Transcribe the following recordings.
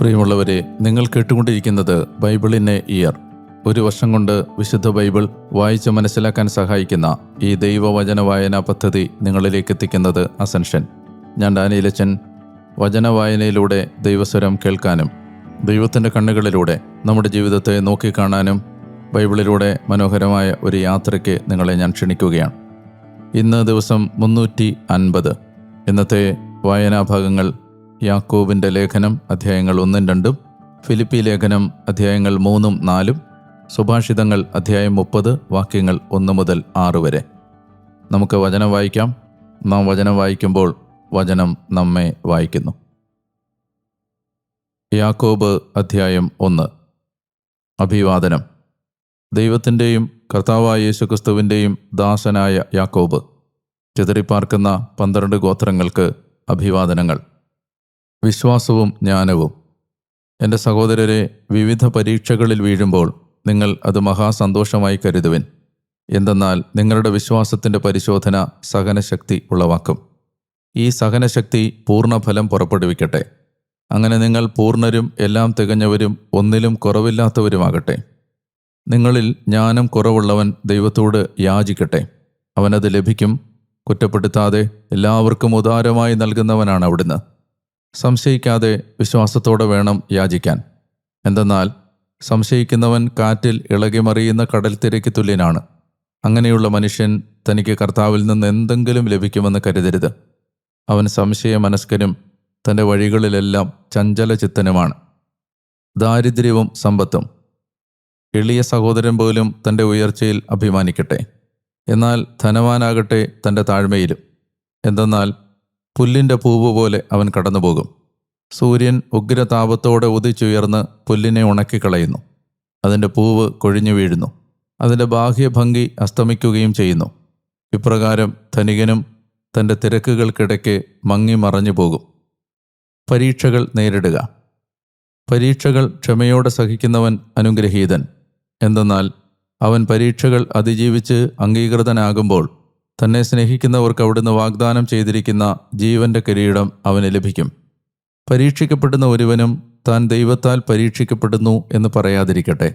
പ്രിയമുള്ളവരെ നിങ്ങൾ കേട്ടുകൊണ്ടിരിക്കുന്നത് ബൈബിളിനെ ഇയർ. ഒരു വർഷം കൊണ്ട് വിശുദ്ധ ബൈബിൾ വായിച്ച് മനസ്സിലാക്കാൻ സഹായിക്കുന്ന ഈ ദൈവവചന വായനാ പദ്ധതി നിങ്ങളിലേക്ക് എത്തിക്കുന്നത് അസൻഷൻ ഞാൻ ഡാനിയിലച്ചൻ. വചന വായനയിലൂടെ ദൈവസ്വരം കേൾക്കാനും ദൈവത്തിന്റെ കണ്ണുകളിലൂടെ നമ്മുടെ ജീവിതത്തെ നോക്കിക്കാണാനും ബൈബിളിലൂടെ മനോഹരമായ ഒരു യാത്രയ്ക്ക് നിങ്ങളെ ഞാൻ ക്ഷണിക്കുകയാണ്. ഇന്ന് ദിവസം മുന്നൂറ്റി അൻപത്. ഇന്നത്തെ വായനാഭാഗങ്ങൾ യാക്കോബിന്റെ ലേഖനം അധ്യായങ്ങൾ ഒന്നും രണ്ടും ഫിലിപ്പി ലേഖനം അധ്യായങ്ങൾ മൂന്നും നാലും സുഭാഷിതങ്ങൾ അധ്യായം മുപ്പത് വാക്യങ്ങൾ ഒന്ന് മുതൽ ആറ് വരെ. നമുക്ക് വചനം വായിക്കാം. നാം വചനം വായിക്കുമ്പോൾ വചനം നമ്മെ വായിക്കുന്നു. യാക്കോബ് അധ്യായം ഒന്ന്. അഭിവാദനം. ദൈവത്തിന്റെയും കർത്താവായ യേശുക്രിസ്തുവിന്റെയും ദാസനായ യാക്കോബ് ചിതറിപ്പാർക്കുന്ന പന്ത്രണ്ട് ഗോത്രങ്ങൾക്ക് അഭിവാദനങ്ങൾ. വിശ്വാസവും ജ്ഞാനവും. എന്റെ സഹോദരരെ വിവിധ പരീക്ഷകളിൽ വീഴുമ്പോൾ നിങ്ങൾ അത് മഹാസന്തോഷമായി കരുതുവിൻ. എന്തെന്നാൽ നിങ്ങളുടെ വിശ്വാസത്തിന്റെ പരിശോധന സഹനശക്തി ഉളവാക്കും. ഈ സഹനശക്തി പൂർണഫലം പുറപ്പെടുവിക്കട്ടെ. അങ്ങനെ നിങ്ങൾ പൂർണരും എല്ലാം തികഞ്ഞവരും ഒന്നിലും കുറവില്ലാത്തവരുമാകട്ടെ. നിങ്ങളിൽ ജ്ഞാനം കുറവുള്ളവൻ ദൈവത്തോട് യാചിക്കട്ടെ. അവനത് ലഭിക്കും. കുറ്റപ്പെടുത്താതെ എല്ലാവർക്കും ഉദാരമായി നൽകുന്നവനാണ് അവിടുന്ന്. സംശയിക്കാതെ വിശ്വാസത്തോടെ വേണം യാചിക്കാൻ. എന്തെന്നാൽ സംശയിക്കുന്നവൻ കാറ്റിൽ ഇളകിമറിയുന്ന കടൽ തിരക്ക് തുല്യനാണ്. അങ്ങനെയുള്ള മനുഷ്യൻ തനിക്ക് കർത്താവിൽ നിന്ന് എന്തെങ്കിലും ലഭിക്കുമെന്ന് കരുതരുത്. അവൻ സംശയമനസ്കനും തന്റെ വഴികളിലെല്ലാം ചഞ്ചലചിത്തനുമാണ്. ദാരിദ്ര്യവും സമ്പത്തും. എളിയ സഹോദരൻ പോലും തന്റെ ഉയർച്ചയിൽ അഭിമാനിക്കട്ടെ. എന്നാൽ ധനവാനാകട്ടെ തന്റെ താഴ്മയിലും. എന്തെന്നാൽ പുല്ലിന്റെ പൂവ് പോലെ അവൻ കടന്നുപോകും. സൂര്യൻ ഉഗ്രതാപത്തോടെ ഉദിച്ചുയർന്ന് പുല്ലിനെ ഉണക്കിക്കളയുന്നു. അതിന്റെ പൂവ് കൊഴിഞ്ഞു വീഴുന്നു. അതിന്റെ ബാഹ്യഭംഗി അസ്തമിക്കുകയും ചെയ്യുന്നു. ഇപ്രകാരം ധനികനും തന്റെ തിരക്കുകൾക്കിടയ്ക്ക് മങ്ങി മറഞ്ഞു പോകും. പരീക്ഷകൾ നേരിടുക. പരീക്ഷകൾ ക്ഷമയോടെ സഹിക്കുന്നവൻ അനുഗ്രഹീതൻ. എന്തെന്നാൽ അവൻ പരീക്ഷകൾ അതിജീവിച്ച് അംഗീകൃതനാകുമ്പോൾ തന്നെ സ്നേഹിക്കുന്നവർക്ക് അവിടുന്ന് വാഗ്ദാനം ചെയ്തിരിക്കുന്ന ജീവന്റെ കിരീടം അവന് ലഭിക്കും. പരീക്ഷിക്കപ്പെടുന്ന ഒരുവനും താൻ ദൈവത്താൽ പരീക്ഷിക്കപ്പെടുന്നു എന്ന് പറയാതിരിക്കട്ടെ.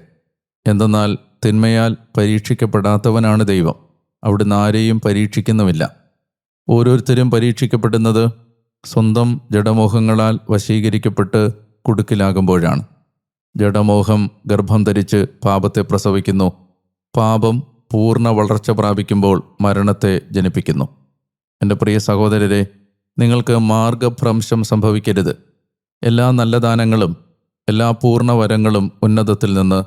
എന്തെന്നാൽ തിന്മയാൽ പരീക്ഷിക്കപ്പെടാത്തവനാണ് ദൈവം. അവിടുന്ന് ആരെയും പരീക്ഷിക്കുന്നുമില്ല. ഓരോരുത്തരും പരീക്ഷിക്കപ്പെടുന്നത് സ്വന്തം ജഡമോഹങ്ങളാൽ വശീകരിക്കപ്പെട്ട് കുടുക്കിലാകുമ്പോഴാണ്. ജഡമോഹം ഗർഭം ധരിച്ച് പാപത്തെ പ്രസവിക്കുന്നു. പാപം പൂർണ വളർച്ച പ്രാപിക്കുമ്പോൾ മരണത്തെ ജനിപ്പിക്കുന്നു. എന്റെ പ്രിയ സഹോദരരെ നിങ്ങൾക്ക് മാർഗഭ്രംശം സംഭവിക്കരുത്. എല്ലാ നല്ല ദാനങ്ങളും എല്ലാ പൂർണ വരങ്ങളും ഉന്നതത്തിൽ നിന്ന്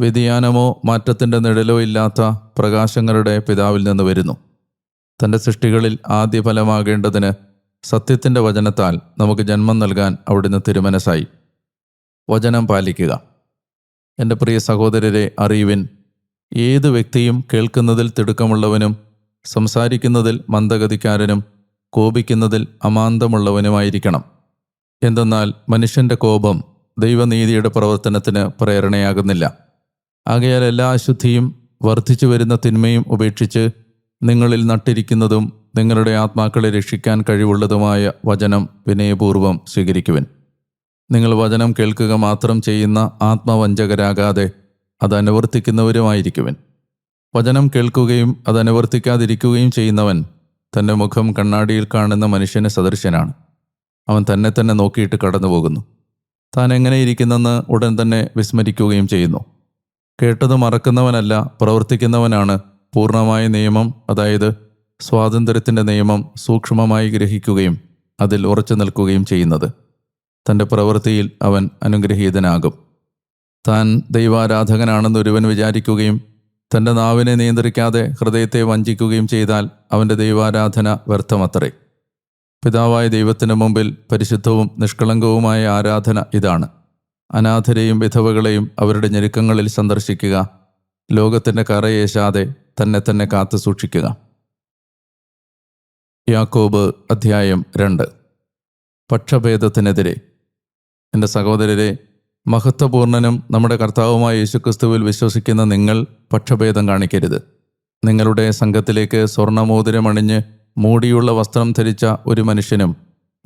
വ്യതിയാനമോ മാറ്റത്തിന്റെ നിഴലോ ഇല്ലാത്ത പ്രകാശങ്ങളുടെ പിതാവിൽ നിന്ന് വരുന്നു. തന്റെ സൃഷ്ടികളിൽ ആദ്യ ഫലമാകേണ്ടതിന് സത്യത്തിന്റെ വചനത്താൽ നമുക്ക് ജന്മം നൽകാൻ അവിടുന്ന് തിരുമനസായി. വചനം പാലിക്കുക. എന്റെ പ്രിയ സഹോദരരെ അറിയുവിൻ ഏത് വ്യക്തിയും കേൾക്കുന്നതിൽ തിടുക്കമുള്ളവനും സംസാരിക്കുന്നതിൽ മന്ദഗതിക്കാരനും കോപിക്കുന്നതിൽ അമാന്തമുള്ളവനുമായിരിക്കണം. എന്തെന്നാൽ മനുഷ്യന്റെ കോപം ദൈവനീതിയുടെ പ്രവർത്തനത്തിന് പ്രേരണയാകുന്നില്ല. ആകയാൽ എല്ലാ അശുദ്ധിയും വർദ്ധിച്ചു വരുന്ന തിന്മയും ഉപേക്ഷിച്ച് നിങ്ങളിൽ നട്ടിരിക്കുന്നതും നിങ്ങളുടെ ആത്മാക്കളെ രക്ഷിക്കാൻ കഴിവുള്ളതുമായ വചനം വിനയപൂർവം സ്വീകരിക്കുവിൻ. നിങ്ങൾ വചനം കേൾക്കുക മാത്രം ചെയ്യുന്ന ആത്മവഞ്ചകരാകാതെ അത് അനുവർത്തിക്കുന്നവരുമായിരിക്കുവൻ. വചനം കേൾക്കുകയും അത് അനുവർത്തിക്കാതിരിക്കുകയും ചെയ്യുന്നവൻ തന്റെ മുഖം കണ്ണാടിയിൽ കാണുന്ന മനുഷ്യന് സദൃശ്യനാണ് അവൻ തന്നെ തന്നെ നോക്കിയിട്ട് കടന്നു പോകുന്നു താൻ എങ്ങനെ ഇരിക്കുന്നെന്ന് ഉടൻ തന്നെ വിസ്മരിക്കുകയും ചെയ്യുന്നു. കേട്ടത് മറക്കുന്നവനല്ല പ്രവർത്തിക്കുന്നവനാണ്. പൂർണമായ നിയമം അതായത് സ്വാതന്ത്ര്യത്തിന്റെ നിയമം സൂക്ഷ്മമായി ഗ്രഹിക്കുകയും അതിൽ ഉറച്ചു നിൽക്കുകയും ചെയ്യുന്നത്. തന്റെ പ്രവൃത്തിയിൽ അവൻ അനുഗ്രഹീതനാകും. താൻ ദൈവാരാധകനാണെന്ന് ഒരുവൻ വിചാരിക്കുകയും തന്റെ നാവിനെ നിയന്ത്രിക്കാതെ ഹൃദയത്തെ വഞ്ചിക്കുകയും ചെയ്താൽ അവന്റെ ദൈവാരാധന വ്യർത്ഥമത്രേ. പിതാവായ ദൈവത്തിന് മുമ്പിൽ പരിശുദ്ധവും നിഷ്കളങ്കവുമായ ആരാധന ഇതാണ്. അനാഥരെയും വിധവകളെയും അവരുടെ ഞെരുക്കങ്ങളിൽ സന്ദർശിക്കുക ലോകത്തിന്റെ കറയേശാതെ തന്നെ തന്നെ കാത്തു സൂക്ഷിക്കുക. യാക്കോബ് അധ്യായം രണ്ട്. പക്ഷഭേദത്തിനെതിരെ. എന്റെ സഹോദരരെ മഹത്വപൂർണനും നമ്മുടെ കർത്താവുമായ യേശുക്രിസ്തുവിൽ വിശ്വസിക്കുന്ന നിങ്ങൾ പക്ഷഭേദം കാണിക്കരുത്. നിങ്ങളുടെ സംഘത്തിലേക്ക് സ്വർണമോതിരമണിഞ്ഞ് മൂടിയുള്ള വസ്ത്രം ധരിച്ച ഒരു മനുഷ്യനും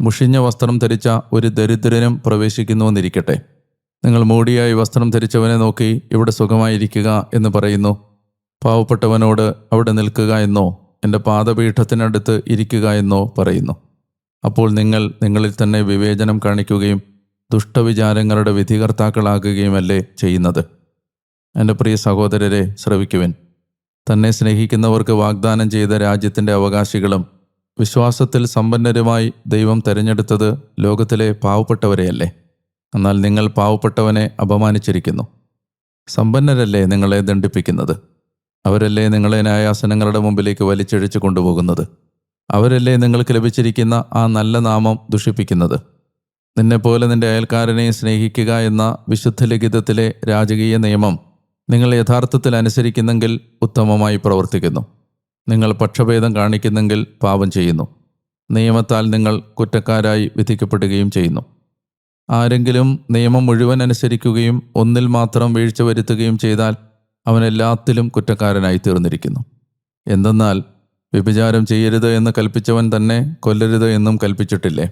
മുഷിഞ്ഞ വസ്ത്രം ധരിച്ച ഒരു ദരിദ്രനും പ്രവേശിക്കുന്നുവെന്നിരിക്കട്ടെ. നിങ്ങൾ മൂടിയായി വസ്ത്രം ധരിച്ചവനെ നോക്കി ഇവിടെ സുഖമായിരിക്കുക എന്ന് പറയുന്നു. പാവപ്പെട്ടവനോട് അവിടെ നിൽക്കുക എന്നോ എന്റെ പാദപീഠത്തിനടുത്ത് ഇരിക്കുക എന്നോ പറയുന്നു. അപ്പോൾ നിങ്ങൾ നിങ്ങളിൽ തന്നെ വിവേചനം കാണിക്കുകയും ദുഷ്ടവിചാരങ്ങളുടെ വിധികർത്താക്കളാകുകയുമല്ലേ ചെയ്യുന്നത്? എന്റെ പ്രിയ സഹോദരരെ ശ്രവിക്കുവിൻ. തന്നെ സ്നേഹിക്കുന്നവർക്ക് വാഗ്ദാനം ചെയ്ത രാജ്യത്തിന്റെ അവകാശികളും വിശ്വാസത്തിൽ സമ്പന്നരുമായി ദൈവം തിരഞ്ഞെടുത്തത് ലോകത്തിലെ പാവപ്പെട്ടവരെയല്ലേ? എന്നാൽ നിങ്ങൾ പാവപ്പെട്ടവനെ അപമാനിച്ചിരിക്കുന്നു. സമ്പന്നരല്ലേ നിങ്ങളെ ദണ്ഡിപ്പിക്കുന്നത്? അവരല്ലേ നിങ്ങളെ ന്യായാസനങ്ങളുടെ മുമ്പിലേക്ക് വലിച്ചിഴച്ചു കൊണ്ടുപോകുന്നത്? അവരല്ലേ നിങ്ങൾക്ക് ലഭിച്ചിരിക്കുന്ന ആ നല്ല നാമം ദുഷിപ്പിക്കുന്നത്? നിന്നെപ്പോലെ നിന്റെ അയൽക്കാരനെ സ്നേഹിക്കുക എന്ന വിശുദ്ധ ലിഖിതത്തിലെ രാജകീയ നിയമം നിങ്ങൾ യഥാർത്ഥത്തിൽ അനുസരിക്കുന്നെങ്കിൽ ഉത്തമമായി പ്രവർത്തിക്കുന്നു. നിങ്ങൾ പക്ഷഭേദം കാണിക്കുന്നെങ്കിൽ പാപം ചെയ്യുന്നു. നിയമത്താൽ നിങ്ങൾ കുറ്റക്കാരായി വിധിക്കപ്പെടുകയും ചെയ്യുന്നു. ആരെങ്കിലും നിയമം മുഴുവൻ അനുസരിക്കുകയും ഒന്നിൽ മാത്രം വീഴ്ച വരുത്തുകയും ചെയ്താൽ അവൻ എല്ലാത്തിലും കുറ്റക്കാരനായി തീർന്നിരിക്കുന്നു. എന്തെന്നാൽ വ്യഭിചാരം ചെയ്യരുത് എന്ന് കൽപ്പിച്ചവൻ തന്നെ കൊല്ലരുത് എന്നും കൽപ്പിച്ചിട്ടില്ലേ?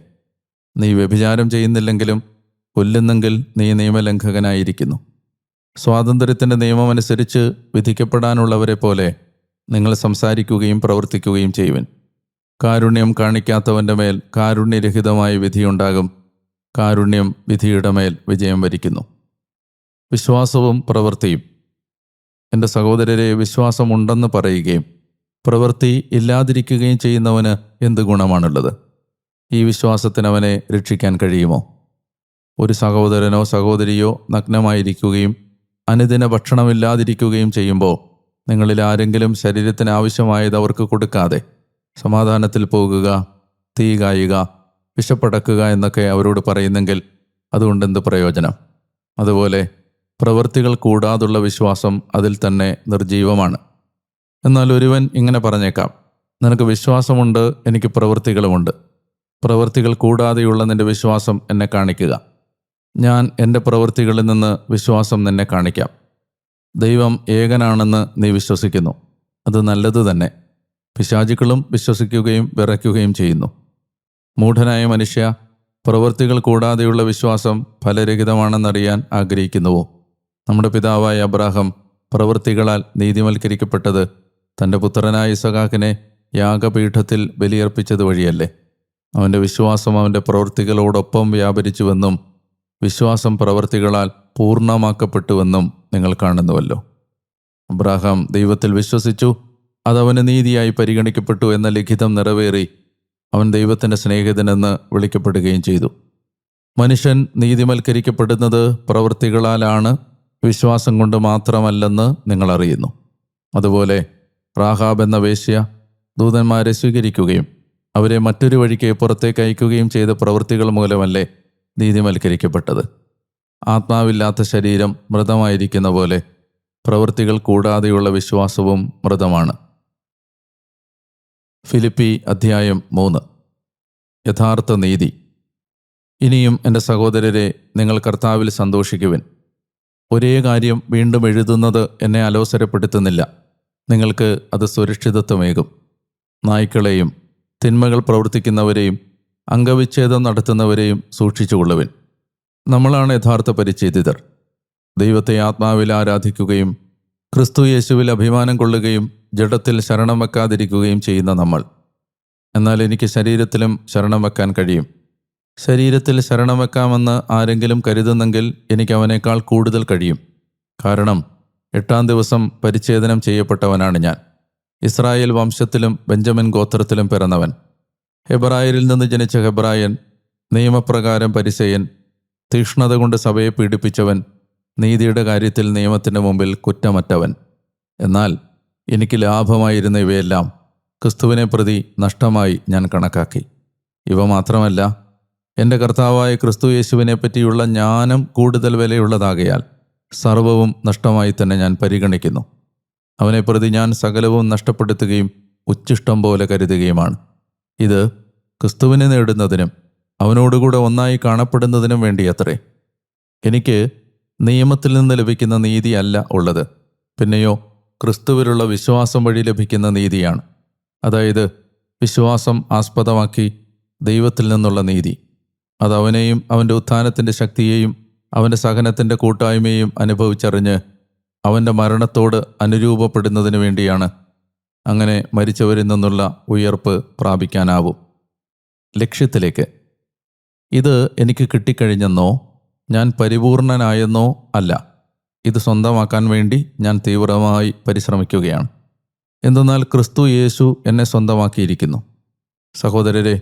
നീ വ്യഭിചാരം ചെയ്യുന്നില്ലെങ്കിലും കൊല്ലുന്നെങ്കിൽ നീ നിയമലംഘകനായിരിക്കുന്നു. സ്വാതന്ത്ര്യത്തിന്റെ നിയമമനുസരിച്ച് വിധിക്കപ്പെടാനുള്ളവരെ പോലെ നിങ്ങൾ സംസാരിക്കുകയും പ്രവർത്തിക്കുകയും ചെയ്യുവൻ. കാരുണ്യം കാണിക്കാത്തവന്റെ മേൽ കാരുണ്യരഹിതമായ വിധിയുണ്ടാകും. കാരുണ്യം വിധിയുടെ മേൽ വിജയം വരിക്കുന്നു. വിശ്വാസവും പ്രവൃത്തിയും. എന്റെ സഹോദരരെ വിശ്വാസമുണ്ടെന്ന് പറയുകയും പ്രവൃത്തി ഇല്ലാതിരിക്കുകയും ചെയ്യുന്നവന് എന്ത് ഗുണമാണുള്ളത്? ഈ വിശ്വാസത്തിന് അവനെ രക്ഷിക്കാൻ കഴിയുമോ? ഒരു സഹോദരനോ സഹോദരിയോ നഗ്നമായിരിക്കുകയും അനുദിന ഭക്ഷണമില്ലാതിരിക്കുകയും ചെയ്യുമ്പോൾ നിങ്ങളിൽ ആരെങ്കിലും ശരീരത്തിന് ആവശ്യമായത് അവർക്ക് കൊടുക്കാതെ സമാധാനത്തിൽ പോകുക തീ കായുക വിശപ്പടക്കുക എന്നൊക്കെ അവരോട് പറയുന്നെങ്കിൽ അതുകൊണ്ട് എന്ത് പ്രയോജനം? അതുപോലെ പ്രവൃത്തികൾ കൂടാതുള്ള വിശ്വാസം അതിൽ തന്നെ നിർജീവമാണ്. എന്നാൽ ഒരുവൻ ഇങ്ങനെ പറഞ്ഞേക്കാം നിനക്ക് വിശ്വാസമുണ്ട് എനിക്ക് പ്രവൃത്തികളുമുണ്ട്. പ്രവൃത്തികൾ കൂടാതെയുള്ള നിന്റെ വിശ്വാസം എന്നെ കാണിക്കുക. ഞാൻ എന്റെ പ്രവൃത്തികളിൽ നിന്ന് വിശ്വാസം നിന്നെ കാണിക്കാം. ദൈവം ഏകനാണെന്ന് നീ വിശ്വസിക്കുന്നു. അത് നല്ലത് തന്നെ. പിശാചുക്കളും വിശ്വസിക്കുകയും വിറയ്ക്കുകയും ചെയ്യുന്നു. മൂഢനായ മനുഷ്യ പ്രവൃത്തികൾ കൂടാതെയുള്ള വിശ്വാസം ഫലരഹിതമാണെന്നറിയാൻ ആഗ്രഹിക്കുന്നുവോ? നമ്മുടെ പിതാവായ അബ്രാഹം പ്രവൃത്തികളാൽ നീതിവൽക്കരിക്കപ്പെട്ടത് തന്റെ പുത്രനായ ഇസഹാക്കിനെ യാഗപീഠത്തിൽ ബലിയർപ്പിച്ചത് വഴിയല്ലേ? അവന്റെ വിശ്വാസം അവന്റെ പ്രവൃത്തികളോടൊപ്പം വ്യാപരിച്ചുവെന്നും വിശ്വാസം പ്രവൃത്തികളാൽ പൂർണമാക്കപ്പെട്ടുവെന്നും നിങ്ങൾ കാണുന്നുവല്ലോ. അബ്രാഹാം ദൈവത്തിൽ വിശ്വസിച്ചു അതവന് നീതിയായി പരിഗണിക്കപ്പെട്ടു എന്ന ലിഖിതം നിറവേറി അവൻ ദൈവത്തിന്റെ സ്നേഹിതനെന്ന് വിളിക്കപ്പെടുകയും ചെയ്തു. മനുഷ്യൻ നീതിമൽക്കരിക്കപ്പെടുന്നത് പ്രവൃത്തികളാലാണ് വിശ്വാസം കൊണ്ട് മാത്രമല്ലെന്ന് നിങ്ങൾ അറിയുന്നു അതുപോലെ റാഹാബ് എന്ന വേശ്യ ദൂതന്മാരെ സ്വീകരിക്കുകയും അവരെ മറ്റൊരു വഴിക്ക് പുറത്തേക്ക് അയക്കുകയും ചെയ്ത പ്രവൃത്തികൾ മൂലമല്ലേ നീതിമൽക്കരിക്കപ്പെട്ടത് ആത്മാവില്ലാത്ത ശരീരം മൃതമായിരിക്കുന്ന പോലെ പ്രവൃത്തികൾ കൂടാതെയുള്ള വിശ്വാസവും മൃതമാണ്. ഫിലിപ്പി അധ്യായം മൂന്ന്. യഥാർത്ഥ നീതി. ഇനിയും എന്റെ സഹോദരരെ നിങ്ങൾ കർത്താവിൽ സന്തോഷിക്കുവിൻ. ഒരേ കാര്യം വീണ്ടും എഴുതുന്നത് എന്നെ അലോസരപ്പെടുത്തുന്നില്ല. നിങ്ങൾക്ക് അത് സുരക്ഷിതത്വമേകും. നായ്ക്കളെയും തിന്മകൾ പ്രവർത്തിക്കുന്നവരെയും അംഗവിച്ഛേദം നടത്തുന്നവരെയും സൂക്ഷിച്ചുകൊള്ളുവിൻ നമ്മളാണ് യഥാർത്ഥ പരിച്ഛേദിതർ. ദൈവത്തെ ആത്മാവിൽ ആരാധിക്കുകയും ക്രിസ്തു യേശുവിൽ അഭിമാനം കൊള്ളുകയും ജഡത്തിൽ ശരണം വെക്കാതിരിക്കുകയും ചെയ്യുന്ന നമ്മൾ. എന്നാൽ എനിക്ക് ശരീരത്തിലും ശരണം വെക്കാൻ കഴിയും. ശരീരത്തിൽ ശരണം വെക്കാമെന്ന് ആരെങ്കിലും കരുതുന്നെങ്കിൽ എനിക്ക് അവനേക്കാൾ കൂടുതൽ കഴിയും. കാരണം എട്ടാം ദിവസം പരിച്ഛേദനം ചെയ്യപ്പെട്ടവനാണ് ഞാൻ. Israel വംശത്തിലും Benjamin ഗോത്രത്തിലും പിറന്നവൻ. ഹെബ്രായരിൽ നിന്ന് ജനിച്ച ഹെബ്രായൻ നിയമപ്രകാരം പരിസയൻ തീക്ഷ്ണത കൊണ്ട് സഭയെ പീഡിപ്പിച്ചവൻ നീതിയുടെ കാര്യത്തിൽ നിയമത്തിന് മുമ്പിൽ കുറ്റമറ്റവൻ. എന്നാൽ എനിക്ക് ലാഭമായിരുന്ന ഇവയെല്ലാം ക്രിസ്തുവിനെ പ്രതി നഷ്ടമായി ഞാൻ കണക്കാക്കി. ഇവ മാത്രമല്ല എന്റെ കർത്താവായ ക്രിസ്തു യേശുവിനെ പറ്റിയുള്ള ജ്ഞാനം കൂടുതൽ വിലയുള്ളതാകയാൽ സർവവും നഷ്ടമായി തന്നെ ഞാൻ പരിഗണിക്കുന്നു. അവനെ പ്രതി ഞാൻ സകലവും നഷ്ടപ്പെടുത്തുകയും ഉച്ഛിഷ്ടം പോലെ കരുതുകയുമാണ്. ഇത് ക്രിസ്തുവിനെ നേടുന്നതിനും അവനോടുകൂടെ ഒന്നായി കാണപ്പെടുന്നതിനും വേണ്ടിയത്രേ. എനിക്ക് നിയമത്തിൽ നിന്ന് ലഭിക്കുന്ന നീതിയല്ല ഉള്ളത്. പിന്നെയോ ക്രിസ്തുവിലുള്ള വിശ്വാസം വഴി ലഭിക്കുന്ന നീതിയാണ്. അതായത് വിശ്വാസം ആസ്പദമാക്കി ദൈവത്തിൽ നിന്നുള്ള നീതി. അത് അവനെയും അവന്റെ ഉത്ഥാനത്തിന്റെ ശക്തിയെയും അവന്റെ സഹനത്തിന്റെ കൂട്ടായ്മയെയും അനുഭവിച്ചറിഞ്ഞ് അവന്റെ മരണത്തോട് അനുരൂപപ്പെടുന്നതിന് വേണ്ടിയാണ് അങ്ങനെ മരിച്ചവരിൽ നിന്നുള്ള ഉയർപ്പ് പ്രാപിക്കാനാവും. ലക്ഷ്യത്തിലേക്ക്. ഇത് എനിക്ക് കിട്ടിക്കഴിഞ്ഞെന്നോ ഞാൻ പരിപൂർണനായെന്നോ അല്ല. ഇത് സ്വന്തമാക്കാൻ വേണ്ടി ഞാൻ തീവ്രമായി പരിശ്രമിക്കുകയാണ്. എന്തെന്നാൽ ക്രിസ്തു യേശു എന്നെ സ്വന്തമാക്കിയിരിക്കുന്നു. സഹോദരരെ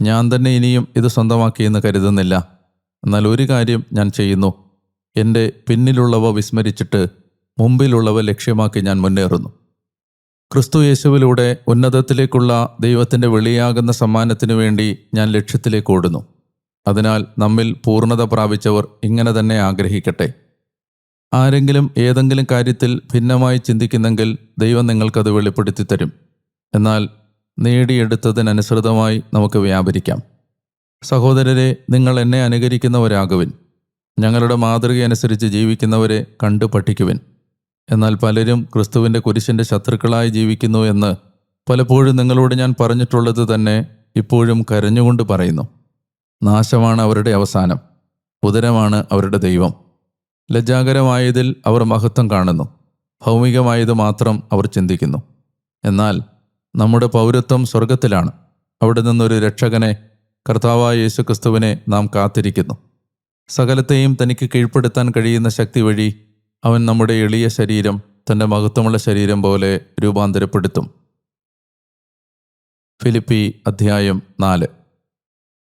ഞാൻ തന്നെ ഇനിയും ഇത് സ്വന്തമാക്കിയെന്ന് കരുതുന്നില്ല. എന്നാൽ ഒരു കാര്യം ഞാൻ ചെയ്യുന്നു. എന്റെ പിന്നിലുള്ളവ വിസ്മരിച്ചിട്ട് മുമ്പിലുള്ളവ ലക്ഷ്യമാക്കി ഞാൻ മുന്നേറുന്നു. ക്രിസ്തു യേശുവിലൂടെ ഉന്നതത്തിലേക്കുള്ള ദൈവത്തിന്റെ വെളിയാകുന്ന സമ്മാനത്തിനു വേണ്ടി ഞാൻ ലക്ഷ്യത്തിലേക്ക് ഓടുന്നു. അതിനാൽ നമ്മിൽ പൂർണത പ്രാപിച്ചവർ ഇങ്ങനെ തന്നെ ആഗ്രഹിക്കട്ടെ. ആരെങ്കിലും ഏതെങ്കിലും കാര്യത്തിൽ ഭിന്നമായി ചിന്തിക്കുന്നെങ്കിൽ ദൈവം നിങ്ങൾക്കത് വെളിപ്പെടുത്തി തരും എന്നാൽ നേടിയെടുത്തതിനനുസൃതമായി നമുക്ക് വ്യാപരിക്കാം. സഹോദരരെ നിങ്ങൾ എന്നെ അനുകരിക്കുന്നവരാകുവിൻ. ഞങ്ങളുടെ മാതൃകയനുസരിച്ച് ജീവിക്കുന്നവരെ കണ്ടു പഠിക്കുവിൻ എന്നാൽ പലരും ക്രിസ്തുവിന്റെ കുരിശിന്റെ ശത്രുക്കളായി ജീവിക്കുന്നു എന്ന് പലപ്പോഴും നിങ്ങളോട് ഞാൻ പറഞ്ഞിട്ടുള്ളത് തന്നെ ഇപ്പോഴും കരഞ്ഞുകൊണ്ട് പറയുന്നു. നാശമാണ് അവരുടെ അവസാനം. ഉദരമാണ് അവരുടെ ദൈവം. ലജ്ജാകരമായതിൽ അവർ മഹത്വം കാണുന്നു. ഭൗമികമായത് മാത്രം അവർ ചിന്തിക്കുന്നു. എന്നാൽ നമ്മുടെ പൗരത്വം സ്വർഗത്തിലാണ് അവിടെ നിന്നൊരു രക്ഷകനെ കർത്താവായ യേശുക്രിസ്തുവിനെ നാം കാത്തിരിക്കുന്നു. സകലത്തെയും തനിക്ക് കീഴ്പ്പെടുത്താൻ കഴിയുന്ന ശക്തി വഴി അവൻ നമ്മുടെ എളിയ ശരീരം തന്റെ മഹത്വമുള്ള ശരീരം പോലെ രൂപാന്തരപ്പെടുത്തും. ഫിലിപ്പി അധ്യായം നാല്.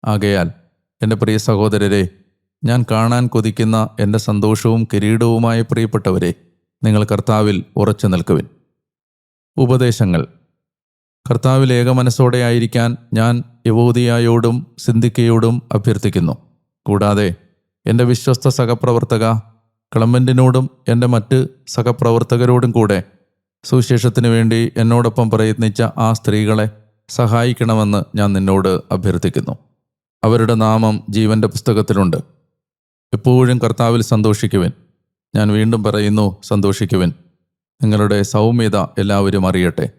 ആകയാൽ എന്റെ പ്രിയ സഹോദരരെ ഞാൻ കാണാൻ കൊതിക്കുന്ന എന്റെ സന്തോഷവും കിരീടവുമായ പ്രിയപ്പെട്ടവരെ നിങ്ങൾ കർത്താവിൽ ഉറച്ചു നിൽക്കുവിൻ. ഉപദേശങ്ങൾ. കർത്താവിൽ ഏകമനസ്സോടെ ആയിരിക്കാൻ ഞാൻ യവോദിയായോടും സിന്ധിക്കയോടും അഭ്യർത്ഥിക്കുന്നു. കൂടാതെ എന്റെ വിശ്വസ്ത സഹപ്രവർത്തക ക്ലമന്റിനോടും എന്റെ മറ്റ് സഹപ്രവർത്തകരോടും കൂടെ സുവിശേഷത്തിനു വേണ്ടി എന്നോടൊപ്പം പ്രയത്നിച്ച ആ സ്ത്രീകളെ സഹായിക്കണമെന്ന് ഞാൻ നിന്നോട് അഭ്യർത്ഥിക്കുന്നു. അവരുടെ നാമം ജീവന്റെ പുസ്തകത്തിലുണ്ട്. എപ്പോഴും കർത്താവിൽ സന്തോഷിക്കുവിൻ. ഞാൻ വീണ്ടും പറയുന്നു സന്തോഷിക്കുവിൻ. നിങ്ങളുടെ സൗമ്യത എല്ലാവരും അറിയട്ടെ.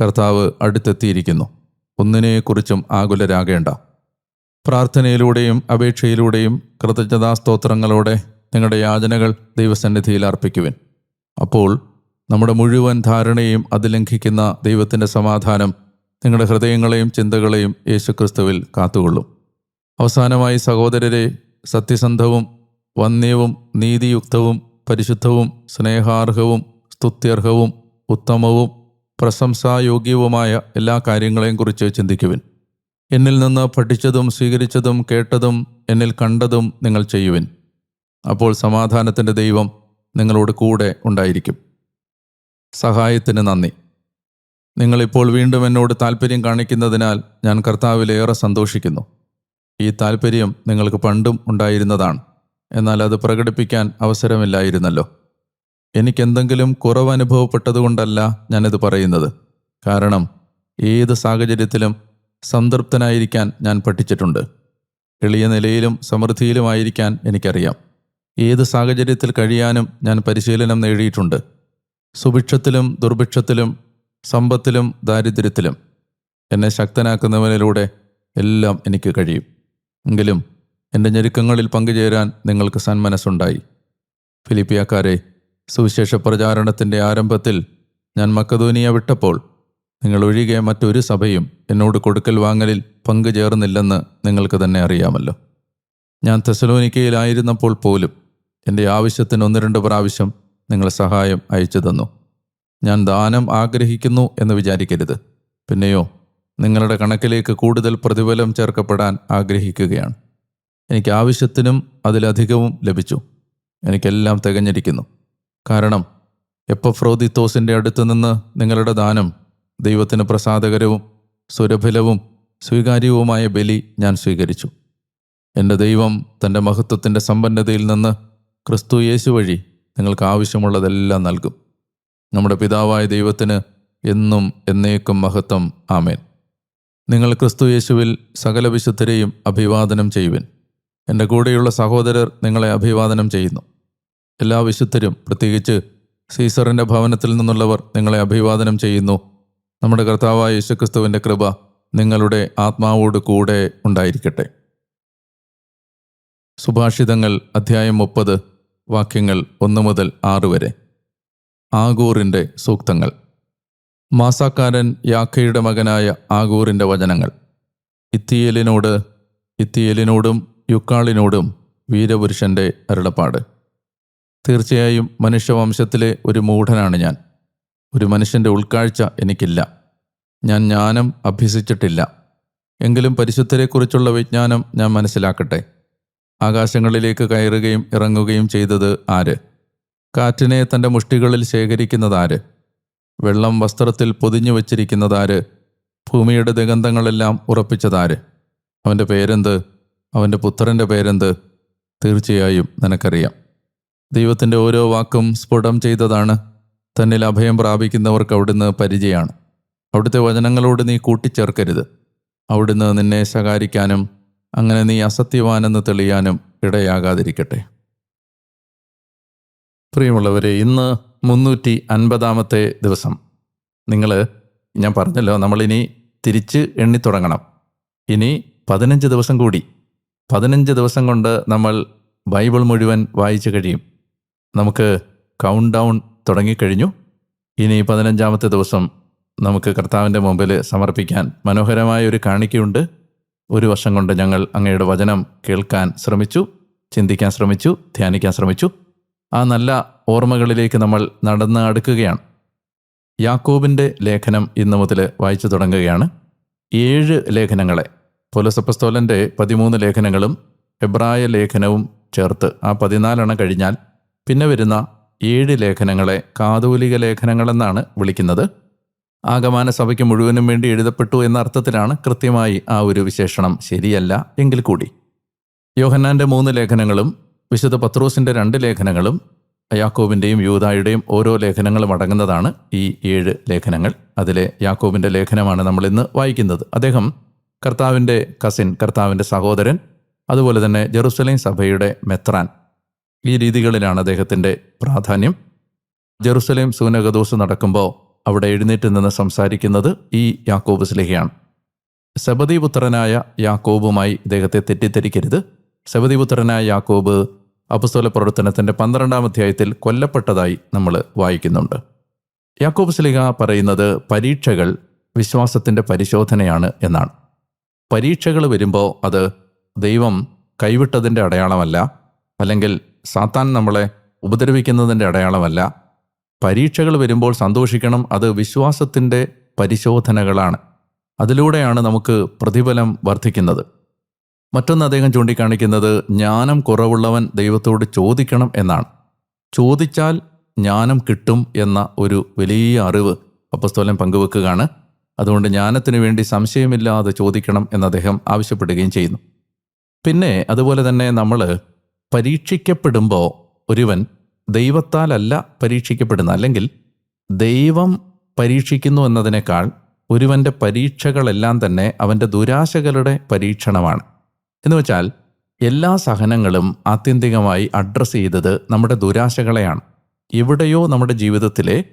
കർത്താവ് അടുത്തെത്തിയിരിക്കുന്നു. ഒന്നിനെക്കുറിച്ചും ആകുലരാകേണ്ട. പ്രാർത്ഥനയിലൂടെയും അപേക്ഷയിലൂടെയും കൃതജ്ഞതാസ്തോത്രങ്ങളോടെ നിങ്ങളുടെ യാചനകൾ ദൈവസന്നിധിയിൽ അർപ്പിക്കുവിൻ. അപ്പോൾ നമ്മുടെ മുഴുവൻ ധാരണയും അതിലംഘിക്കുന്ന ദൈവത്തിന്റെ സമാധാനം നിങ്ങളുടെ ഹൃദയങ്ങളെയും ചിന്തകളെയും യേശുക്രിസ്തുവിൽ കാത്തുകൊള്ളും. അവസാനമായി സഹോദരരെ സത്യസന്ധവും വന്യവും നീതിയുക്തവും പരിശുദ്ധവും സ്നേഹാർഹവും സ്തുത്യർഹവും ഉത്തമവും പ്രശംസായോഗ്യവുമായ എല്ലാ കാര്യങ്ങളെയും കുറിച്ച് ചിന്തിക്കുവിൻ. എന്നിൽ നിന്ന് പഠിച്ചതും സ്വീകരിച്ചതും കേട്ടതും എന്നിൽ കണ്ടതും നിങ്ങൾ ചെയ്യുവിൻ. അപ്പോൾ സമാധാനത്തിന്റെ ദൈവം നിങ്ങളോട് കൂടെ ഉണ്ടായിരിക്കും. സഹായത്തിന് നന്ദി. നിങ്ങളിപ്പോൾ വീണ്ടും എന്നോട് താല്പര്യം കാണിക്കുന്നതിനാൽ ഞാൻ കർത്താവിലേറെ സന്തോഷിക്കുന്നു. ഈ താല്പര്യം നിങ്ങൾക്ക് പണ്ടും ഉണ്ടായിരുന്നതാണ്. എന്നാൽ അത് പ്രകടിപ്പിക്കാൻ അവസരമില്ലായിരുന്നല്ലോ. എനിക്കെന്തെങ്കിലും കുറവ് അനുഭവപ്പെട്ടതുകൊണ്ടല്ല ഞാനിത് പറയുന്നത്. കാരണം ഏത് സാഹചര്യത്തിലും സംതൃപ്തനായിരിക്കാൻ ഞാൻ പഠിച്ചിട്ടുണ്ട്. എളിയ നിലയിലും സമൃദ്ധിയിലുമായിരിക്കാൻ എനിക്കറിയാം. ഏത് സാഹചര്യത്തിൽ കഴിയാനും ഞാൻ പരിശീലനം നേടിയിട്ടുണ്ട്. സുഭിക്ഷത്തിലും ദുർഭിക്ഷത്തിലും സമ്പത്തിലും ദാരിദ്ര്യത്തിലും എന്നെ ശക്തനാക്കുന്നവനിലൂടെ എല്ലാം എനിക്ക് കഴിയും. എങ്കിലും എന്റെ ഞെരുക്കങ്ങളിൽ പങ്കുചേരാൻ നിങ്ങൾക്ക് സന്മനസ്സുണ്ടായി. ഫിലിപ്പിയക്കാരെ സുവിശേഷ പ്രചാരണത്തിന്റെ ആരംഭത്തിൽ ഞാൻ മക്കതോനിയ വിട്ടപ്പോൾ നിങ്ങൾ ഒഴികെ മറ്റൊരു സഭയും എന്നോട് കൊടുക്കൽ വാങ്ങലിൽ പങ്കുചേർന്നില്ലെന്ന് നിങ്ങൾക്ക് തന്നെ അറിയാമല്ലോ. ഞാൻ തെസലോനിക്കയിലായിരുന്നപ്പോൾ പോലും എന്റെ ആവശ്യത്തിന് ഒന്ന് രണ്ട് പ്രാവശ്യം നിങ്ങൾ സഹായം അയച്ചു തന്നു. ഞാൻ ദാനം ആഗ്രഹിക്കുന്നു എന്ന് വിചാരിക്കരുത്. പിന്നെയോ നിങ്ങളുടെ കണക്കിലേക്ക് കൂടുതൽ പ്രതിഫലം ചേർക്കപ്പെടാൻ ആഗ്രഹിക്കുകയാണ്. എനിക്ക് ആവശ്യത്തിനും അതിലധികവും ലഭിച്ചു. എനിക്കെല്ലാം തികഞ്ഞിരിക്കുന്നു. കാരണം എപ്പഫ്രോദിത്തോസിന്റെ അടുത്ത് നിന്ന് നിങ്ങളുടെ ദാനം ദൈവത്തിന് പ്രസാദകരവും സുരഭിലവും സ്വീകാര്യവുമായ ബലി ഞാൻ സ്വീകരിച്ചു. എന്റെ ദൈവം തന്റെ മഹത്വത്തിന്റെ സമ്പന്നതയിൽ നിന്ന് ക്രിസ്തു യേശു വഴി നിങ്ങൾക്ക് ആവശ്യമുള്ളതെല്ലാം നൽകും. നമ്മുടെ പിതാവായ ദൈവത്തിന് എന്നും എന്നേക്കും മഹത്വം. ആമേൻ. നിങ്ങൾ ക്രിസ്തു യേശുവിൽ സകല വിശുദ്ധരെയും അഭിവാദനം ചെയ്യുവിൻ. എന്റെ കൂടെയുള്ള സഹോദരർ നിങ്ങളെ അഭിവാദനം ചെയ്യുന്നു. എല്ലാ വിശുദ്ധരും പ്രത്യേകിച്ച് സീസറിന്റെ ഭവനത്തിൽ നിന്നുള്ളവർ നിങ്ങളെ അഭിവാദനം ചെയ്യുന്നു. നമ്മുടെ കർത്താവായ യേശുക്രിസ്തുവിന്റെ കൃപ നിങ്ങളുടെ ആത്മാവോട് കൂടെ ഉണ്ടായിരിക്കട്ടെ. സുഭാഷിതങ്ങൾ അധ്യായം മുപ്പത്. വാക്യങ്ങൾ ഒന്ന് മുതൽ ആറ് വരെ. ആഗൂറിന്റെ സൂക്തങ്ങൾ. മാസാക്കാരൻ യാക്കയുടെ മകനായ ആഗൂറിന്റെ വചനങ്ങൾ. ഇത്തിയേലിനോട് ഇത്തിയേലിനോടും യുക്കാളിനോടും വീരപുരുഷന്റെ അരുളപ്പാട്. തീർച്ചയായും മനുഷ്യവംശത്തിലെ ഒരു മൂഢനാണ് ഞാൻ. ഒരു മനുഷ്യന്റെ ഉൾക്കാഴ്ച എനിക്കില്ല. ഞാൻ ജ്ഞാനം അഭ്യസിച്ചിട്ടില്ല. എങ്കിലും പരിശുദ്ധരെക്കുറിച്ചുള്ള വിജ്ഞാനം ഞാൻ മനസ്സിലാക്കട്ടെ. ആകാശങ്ങളിലേക്ക് കയറുകയും ഇറങ്ങുകയും ചെയ്തത് ആര്? കാറ്റിനെ തന്റെ മുഷ്ടികളിൽ ശേഖരിക്കുന്നതാര് വെള്ളം വസ്ത്രത്തിൽ പൊതിഞ്ഞു വച്ചിരിക്കുന്നതാര് ഭൂമിയുടെ ദിഗന്ധങ്ങളെല്ലാം ഉറപ്പിച്ചതാര് അവന്റെ പേരെന്ത്? അവന്റെ പുത്രന്റെ പേരെന്ത്? തീർച്ചയായും നിനക്കറിയാം. ദൈവത്തിന്റെ ഓരോ വാക്കും സ്ഫുടം ചെയ്തതാണ്. തന്നിൽ അഭയം പ്രാപിക്കുന്നവർക്ക് അവിടുന്ന് പരിചയമാണ്. അവിടുത്തെ വചനങ്ങളോട് നീ കൂട്ടിച്ചേർക്കരുത്. അവിടുന്ന് നിന്നെ ശകാരിക്കാനും അങ്ങനെ നീ അസത്യവാനെന്ന് തെളിയാനും ഇടയാകാതിരിക്കട്ടെ. പ്രിയമുള്ളവരെ ഇന്ന് മുന്നൂറ്റി അൻപതാമത്തെ ദിവസം. നിങ്ങൾ ഞാൻ പറഞ്ഞല്ലോ നമ്മളിനി തിരിച്ച് എണ്ണിത്തുടങ്ങണം ഇനി പതിനഞ്ച് ദിവസം കൂടി. പതിനഞ്ച് ദിവസം കൊണ്ട് നമ്മൾ ബൈബിൾ മുഴുവൻ വായിച്ചു കഴിയും. നമുക്ക് കൗണ്ട് ഡൗൺ തുടങ്ങിക്കഴിഞ്ഞു. ഇനി പതിനഞ്ചാമത്തെ ദിവസം നമുക്ക് കർത്താവിന്റെ മുമ്പിൽ സമർപ്പിക്കാൻ മനോഹരമായ ഒരു കാണിക്കയുണ്ട്. ഒരു വർഷം കൊണ്ട് ഞങ്ങൾ അങ്ങയുടെ വചനം കേൾക്കാൻ ശ്രമിച്ചു ചിന്തിക്കാൻ ശ്രമിച്ചു ധ്യാനിക്കാൻ ശ്രമിച്ചു. ആ നല്ല ഓർമ്മകളിലേക്ക് നമ്മൾ നടന്ന് അടുക്കുകയാണ്. യാക്കോബിന്റെ ലേഖനം ഇന്നു മുതൽ വായിച്ചു തുടങ്ങുകയാണ്. ഏഴ് ലേഖനങ്ങളെ പൊലസപ്പസ്തോലന്റെ പതിമൂന്ന് ലേഖനങ്ങളും എബ്രായ ലേഖനവും ചേർത്ത് ആ പതിനാലെണ്ണം കഴിഞ്ഞാൽ പിന്നെ വരുന്ന ഏഴ് ലേഖനങ്ങളെ കാതോലിക ലേഖനങ്ങളെന്നാണ് വിളിക്കുന്നത്. ആഗമാന സഭയ്ക്ക് മുഴുവനും വേണ്ടി എഴുതപ്പെട്ടു എന്ന അർത്ഥത്തിലാണ് കൃത്യമായി ആ ഒരു വിശേഷണം. ശരിയല്ല എങ്കിൽ കൂടി. യോഹന്നാന്റെ മൂന്ന് ലേഖനങ്ങളും വിശുദ്ധ പത്രോസിന്റെ രണ്ട് ലേഖനങ്ങളും യാക്കോബിന്റെയും യൂതായുടെയും ഓരോ ലേഖനങ്ങളും അടങ്ങുന്നതാണ് ഈ ഏഴ് ലേഖനങ്ങൾ. അതിലെ യാക്കോബിന്റെ ലേഖനമാണ് നമ്മൾ ഇന്ന് വായിക്കുന്നത്. അദ്ദേഹം കർത്താവിന്റെ കസിൻ കർത്താവിന്റെ സഹോദരൻ അതുപോലെ തന്നെ ജെറുസലേം സഭയുടെ മെത്രാൻ. ഈ രീതികളിലാണ് അദ്ദേഹത്തിന്റെ പ്രാധാന്യം. ജെറുസലേം സൂനകദോസ് നടക്കുമ്പോൾ അവിടെ എഴുന്നേറ്റ് നിന്ന് സംസാരിക്കുന്നത് ഈ യാക്കോബ് സ്ലേഹയാണ്. സബദിപുത്രനായ യാക്കോബുമായി ഇദ്ദേഹത്തെ തെറ്റിദ്ധരിക്കരുത്. സബദിപുത്രനായ യാക്കോബ് അപസ്തോല പ്രവർത്തനത്തിന്റെ പന്ത്രണ്ടാം അധ്യായത്തിൽ കൊല്ലപ്പെട്ടതായി നമ്മൾ വായിക്കുന്നുണ്ട്. യാക്കോബ് സ്ലിഹ പറയുന്നത് പരീക്ഷകൾ വിശ്വാസത്തിന്റെ പരിശോധനയാണ് എന്നാണ്. പരീക്ഷകൾ വരുമ്പോൾ അത് ദൈവം കൈവിട്ടതിന്റെ അടയാളമല്ല അല്ലെങ്കിൽ സാത്താൻ നമ്മളെ ഉപദ്രവിക്കുന്നതിന്റെ അടയാളമല്ല പരീക്ഷകൾ വരുമ്പോൾ സന്തോഷിക്കണം. അത് വിശ്വാസത്തിന്റെ പരിശോധനകളാണ്. അതിലൂടെയാണ് നമുക്ക് പ്രതിഫലം വർദ്ധിക്കുന്നത്. മറ്റൊന്ന് അദ്ദേഹം ചൂണ്ടിക്കാണിക്കുന്നത് ജ്ഞാനം കുറവുള്ളവൻ ദൈവത്തോട് ചോദിക്കണം എന്നാണ്. ചോദിച്ചാൽ ജ്ഞാനം കിട്ടും എന്ന ഒരു വലിയ അറിവ് അപ്പസ്തോലൻ പങ്കുവെക്കുകയാണ്. അതുകൊണ്ട് ജ്ഞാനത്തിന് വേണ്ടി സംശയമില്ലാതെ ചോദിക്കണം എന്ന് അദ്ദേഹം ആവശ്യപ്പെടുകയും ചെയ്യുന്നു. പിന്നെ അതുപോലെ തന്നെ നമ്മൾ പരീക്ഷിക്കപ്പെടുമ്പോൾ ഒരുവൻ ദൈവത്താലല്ല പരീക്ഷിക്കപ്പെടുന്ന അല്ലെങ്കിൽ ദൈവം പരീക്ഷിക്കുന്നു എന്നതിനേക്കാൾ ഒരുവന്റെ പരീക്ഷകളെല്ലാം തന്നെ അവന്റെ ദുരാശകളുടെ പരീക്ഷണമാണ്. എന്ന് വെച്ചാൽ എല്ലാ സഹനങ്ങളും ആത്യന്തികമായി അഡ്രസ്സ് ചെയ്തത് നമ്മുടെ ദുരാശകളെയാണ്. എവിടെയോ നമ്മുടെ ജീവിതത്തിലെ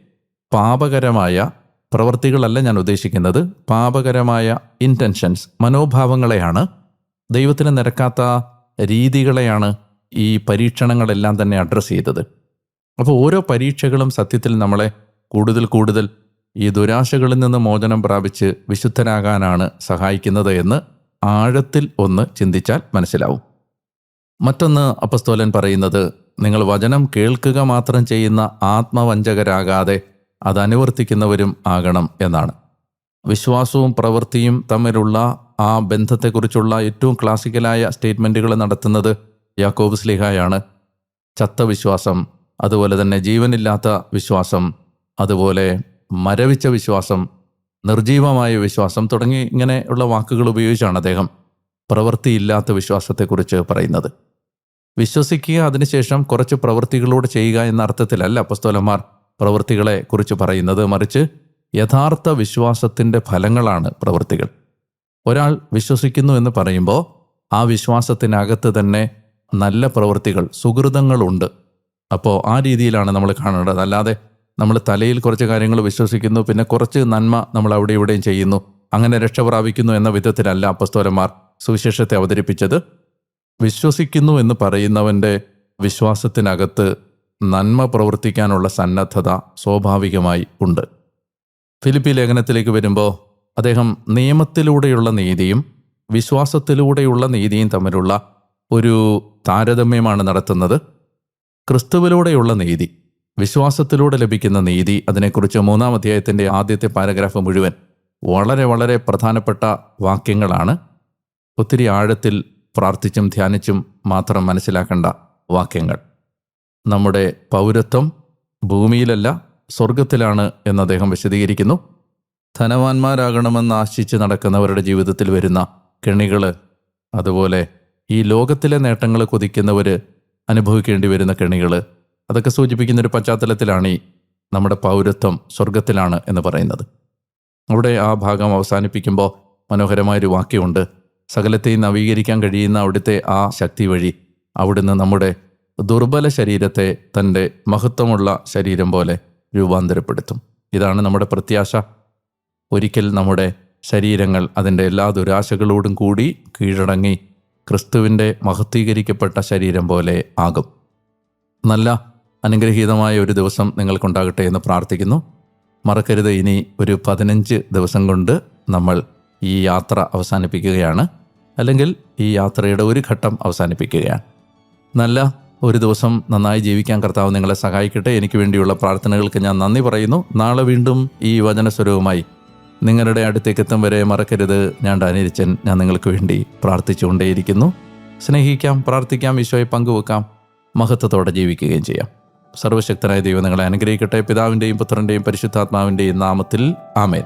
പാപകരമായ പ്രവൃത്തികളല്ല ഞാൻ ഉദ്ദേശിക്കുന്നത്. പാപകരമായ ഇന്റൻഷൻസ് മനോഭാവങ്ങളെയാണ്. ദൈവത്തിന് നിരക്കാത്ത രീതികളെയാണ് ഈ പരീക്ഷണങ്ങളെല്ലാം തന്നെ അഡ്രസ്സ് ചെയ്തത്. അപ്പോൾ ഓരോ പരീക്ഷകളും സത്യത്തിൽ നമ്മളെ കൂടുതൽ കൂടുതൽ ഈ ദുരാശകളിൽ നിന്ന് മോചനം പ്രാപിച്ച് വിശുദ്ധനാകാനാണ് സഹായിക്കുന്നത് എന്ന് ആഴത്തിൽ ഒന്ന് ചിന്തിച്ചാൽ മനസ്സിലാവും. മറ്റൊന്ന് അപ്പസ്തോലൻ പറയുന്നത് നിങ്ങൾ വചനം കേൾക്കുക മാത്രം ചെയ്യുന്ന ആത്മവഞ്ചകരാകാതെ അത് അനുവർത്തിക്കുന്നവരും ആകണം എന്നാണ്. വിശ്വാസവും പ്രവൃത്തിയും തമ്മിലുള്ള ആ ബന്ധത്തെക്കുറിച്ചുള്ള ഏറ്റവും ക്ലാസിക്കലായ സ്റ്റേറ്റ്മെന്റുകൾ നടത്തുന്നത് യാക്കോബ് സ്ലിഹായാണ്. ചത്ത വിശ്വാസം അതുപോലെ തന്നെ ജീവനില്ലാത്ത വിശ്വാസം അതുപോലെ മരവിച്ച വിശ്വാസം നിർജീവമായ വിശ്വാസം തുടങ്ങി ഇങ്ങനെയുള്ള വാക്കുകൾ ഉപയോഗിച്ചാണ് അദ്ദേഹം പ്രവൃത്തിയില്ലാത്ത വിശ്വാസത്തെക്കുറിച്ച് പറയുന്നത്. വിശ്വസിക്കുക അതിനുശേഷം കുറച്ച് പ്രവൃത്തികളോട് ചെയ്യുക എന്ന അർത്ഥത്തിലല്ല അപ്പസ്തോലന്മാർ പ്രവൃത്തികളെ കുറിച്ച് പറയുന്നത്. മറിച്ച് യഥാർത്ഥ വിശ്വാസത്തിന്റെ ഫലങ്ങളാണ് പ്രവൃത്തികൾ. ഒരാൾ വിശ്വസിക്കുന്നു എന്ന് പറയുമ്പോൾ ആ വിശ്വാസത്തിനകത്ത് തന്നെ നല്ല പ്രവൃത്തികൾ സുഹൃതങ്ങളുണ്ട്. അപ്പോൾ ആ രീതിയിലാണ് നമ്മൾ കാണേണ്ടത്. അല്ലാതെ നമ്മൾ തലയിൽ കുറച്ച് കാര്യങ്ങൾ വിശ്വസിക്കുന്നു പിന്നെ കുറച്ച് നന്മ നമ്മൾ അവിടെ ഇവിടെയും ചെയ്യുന്നു അങ്ങനെ രക്ഷ പ്രാപിക്കുന്നു എന്ന വിധത്തിലല്ല അപ്പസ്തോലന്മാർ സുവിശേഷത്തെ അവതരിപ്പിച്ചത്. വിശ്വസിക്കുന്നു എന്ന് പറയുന്നവന്റെ വിശ്വാസത്തിനകത്ത് നന്മ പ്രവർത്തിക്കാനുള്ള സന്നദ്ധത സ്വാഭാവികമായി ഉണ്ട്. ഫിലിപ്പി ലേഖനത്തിലേക്ക് വരുമ്പോൾ അദ്ദേഹം നിയമത്തിലൂടെയുള്ള നീതിയും വിശ്വാസത്തിലൂടെയുള്ള നീതിയും തമ്മിലുള്ള ഒരു താരതമ്യമാണ് നടത്തുന്നത്. ക്രിസ്തുവിലൂടെയുള്ള നീതി വിശ്വാസത്തിലൂടെ ലഭിക്കുന്ന നീതി അതിനെക്കുറിച്ച് മൂന്നാം അധ്യായത്തിന്റെ ആദ്യത്തെ പാരഗ്രാഫ് മുഴുവൻ വളരെ വളരെ പ്രധാനപ്പെട്ട വാക്യങ്ങളാണ്. ഒത്തിരി ആഴത്തിൽ പ്രാർത്ഥിച്ചും ധ്യാനിച്ചും മാത്രം മനസ്സിലാക്കേണ്ട വാക്യങ്ങൾ. നമ്മുടെ പൗരത്വം ഭൂമിയിലല്ല സ്വർഗത്തിലാണ് എന്ന് അദ്ദേഹം വിശദീകരിക്കുന്നു. ധനവാന്മാരാകണമെന്ന് ആശിച്ച് നടക്കുന്നവരുടെ ജീവിതത്തിൽ വരുന്ന കെണികൾ അതുപോലെ ഈ ലോകത്തിലെ നേട്ടങ്ങൾ കൊതിക്കുന്നവർ അനുഭവിക്കേണ്ടി വരുന്ന കെണികൾ അതൊക്കെ സൂചിപ്പിക്കുന്ന ഒരു പശ്ചാത്തലത്തിലാണ് ഈ നമ്മുടെ പൗരത്വം സ്വർഗത്തിലാണ് എന്ന് പറയുന്നത്. അവിടെ ആ ഭാഗം അവസാനിപ്പിക്കുമ്പോൾ മനോഹരമായൊരു വാക്യമുണ്ട്. സകലത്തെയും നവീകരിക്കാൻ കഴിയുന്ന അവിടുത്തെ ആ ശക്തി വഴി അവിടുന്ന് നമ്മുടെ ദുർബല ശരീരത്തെ തന്റെ മഹത്വമുള്ള ശരീരം പോലെ രൂപാന്തരപ്പെടുത്തും. ഇതാണ് നമ്മുടെ പ്രത്യാശ. ഒരിക്കൽ നമ്മുടെ ശരീരങ്ങൾ അതിന്റെ എല്ലാ ദുരാശകളോടും കൂടി കീഴടങ്ങി ക്രിസ്തുവിന്റെ മഹത്വീകരിക്കപ്പെട്ട ശരീരം പോലെ ആകും. നല്ല അനുഗ്രഹീതമായ ഒരു ദിവസം നിങ്ങൾക്കുണ്ടാകട്ടെ എന്ന് പ്രാർത്ഥിക്കുന്നു. മറക്കരുത് ഇനി ഒരു പതിനഞ്ച് ദിവസം കൊണ്ട് നമ്മൾ ഈ യാത്ര അവസാനിപ്പിക്കുകയാണ്. അല്ലെങ്കിൽ ഈ യാത്രയുടെ ഒരു ഘട്ടം അവസാനിപ്പിക്കുകയാണ്. നല്ല ഒരു ദിവസം നന്നായി ജീവിക്കാൻ കർത്താവ് നിങ്ങളെ സഹായിക്കട്ടെ. എനിക്ക് വേണ്ടിയുള്ള പ്രാർത്ഥനകൾക്ക് ഞാൻ നന്ദി പറയുന്നു. നാളെ വീണ്ടും ഈ വചനസ്വരവുമായി നിങ്ങളുടെ അടുത്തേക്ക് എത്തും വരെ മറക്കരുത്. ഞാൻ ഡാനിരിച്ചൻ ഞാൻ നിങ്ങൾക്ക് വേണ്ടി പ്രാർത്ഥിച്ചുകൊണ്ടേയിരിക്കുന്നു. സ്നേഹിക്കാം പ്രാർത്ഥിക്കാം ഈശോയെ പങ്കുവെക്കാം. മഹത്വത്തോടെ ജീവിക്കുകയും ചെയ്യാം. സർവശക്തനായ ദൈവം നിങ്ങളെ അനുഗ്രഹിക്കട്ടെ. പിതാവിന്റെയും പുത്രന്റെയും പരിശുദ്ധാത്മാവിന്റെയും നാമത്തിൽ ആമേൻ.